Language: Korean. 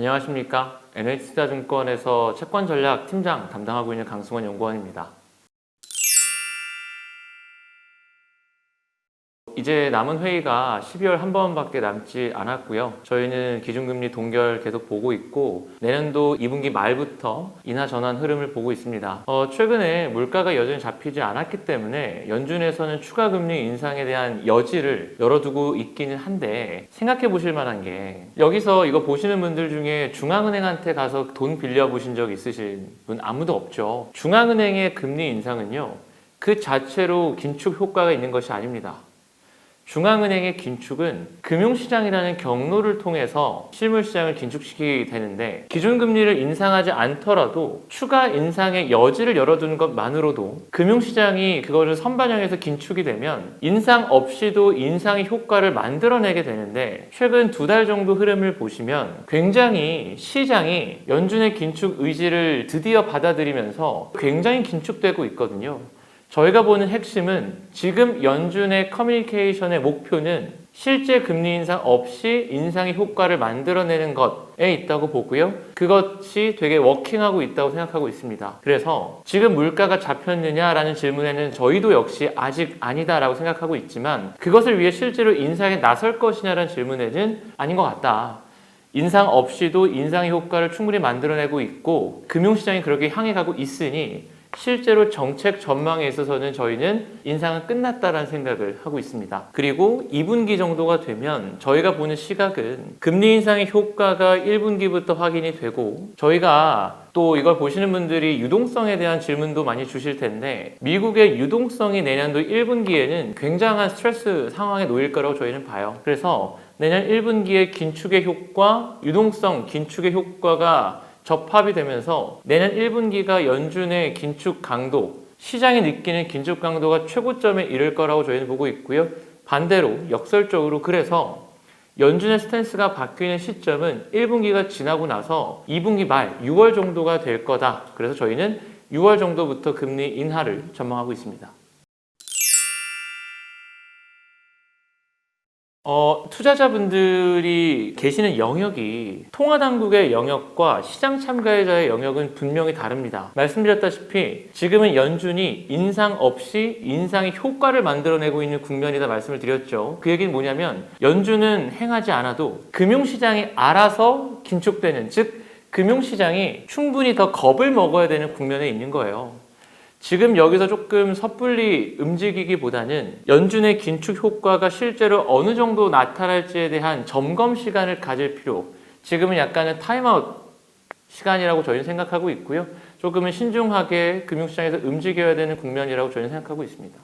안녕하십니까. NH투자증권에서 채권 전략 팀장 담당하고 있는 강승원 연구원입니다. 이제 남은 회의가 12월 한 번밖에 남지 않았고요. 저희는 기준금리 동결 계속 보고 있고 내년도 2분기 말부터 인하 전환 흐름을 보고 있습니다. 어, 최근에 물가가 여전히 잡히지 않았기 때문에 연준에서는 추가 금리 인상에 대한 여지를 열어두고 있기는 한데 생각해 보실 만한 게 여기서 이거 보시는 분들 중에 중앙은행한테 가서 돈 빌려 보신 적 있으신 분 아무도 없죠. 중앙은행의 금리 인상은요. 그 자체로 긴축 효과가 있는 것이 아닙니다. 중앙은행의 긴축은 금융시장이라는 경로를 통해서 실물시장을 긴축시키게 되는데 기준금리를 인상하지 않더라도 추가 인상의 여지를 열어두는 것만으로도 금융시장이 그거를 선반영해서 긴축이 되면 인상 없이도 인상의 효과를 만들어내게 되는데 최근 두 달 정도 흐름을 보시면 굉장히 시장이 연준의 긴축 의지를 드디어 받아들이면서 굉장히 긴축되고 있거든요. 저희가 보는 핵심은 지금 연준의 커뮤니케이션의 목표는 실제 금리 인상 없이 인상의 효과를 만들어내는 것에 있다고 보고요. 그것이 되게 워킹하고 있다고 생각하고 있습니다. 그래서 지금 물가가 잡혔느냐라는 질문에는 저희도 역시 아직 아니다라고 생각하고 있지만 그것을 위해 실제로 인상에 나설 것이냐라는 질문에는 아닌 것 같다. 인상 없이도 인상의 효과를 충분히 만들어내고 있고 금융시장이 그렇게 향해 가고 있으니 실제로 정책 전망에 있어서는 저희는 인상은 끝났다라는 생각을 하고 있습니다. 그리고 2분기 정도가 되면 저희가 보는 시각은 금리 인상의 효과가 1분기부터 확인이 되고 저희가 또 이걸 보시는 분들이 유동성에 대한 질문도 많이 주실 텐데 미국의 유동성이 내년도 1분기에는 굉장한 스트레스 상황에 놓일 거라고 저희는 봐요. 그래서 내년 1분기에 긴축의 효과, 유동성 긴축의 효과가 접합이 되면서 내년 1분기가 연준의 긴축 강도, 시장이 느끼는 긴축 강도가 최고점에 이를 거라고 저희는 보고 있고요. 반대로 역설적으로 그래서 연준의 스탠스가 바뀌는 시점은 1분기가 지나고 나서 2분기 말 6월 정도가 될 거다. 그래서 저희는 6월 정도부터 금리 인하를 전망하고 있습니다. 어, 투자자분들이 계시는 영역이 통화당국의 영역과 시장 참가자의 영역은 분명히 다릅니다. 말씀드렸다시피 지금은 연준이 인상 없이 인상의 효과를 만들어내고 있는 국면이다 말씀을 드렸죠. 그 얘기는 뭐냐면 연준은 행하지 않아도 금융시장이 알아서 긴축되는 즉 금융시장이 충분히 더 겁을 먹어야 되는 국면에 있는 거예요. 지금 여기서 조금 섣불리 움직이기보다는 연준의 긴축 효과가 실제로 어느 정도 나타날지에 대한 점검 시간을 가질 필요. 지금은 약간은 타임아웃 시간이라고 저희는 생각하고 있고요. 조금은 신중하게 금융시장에서 움직여야 되는 국면이라고 저희는 생각하고 있습니다.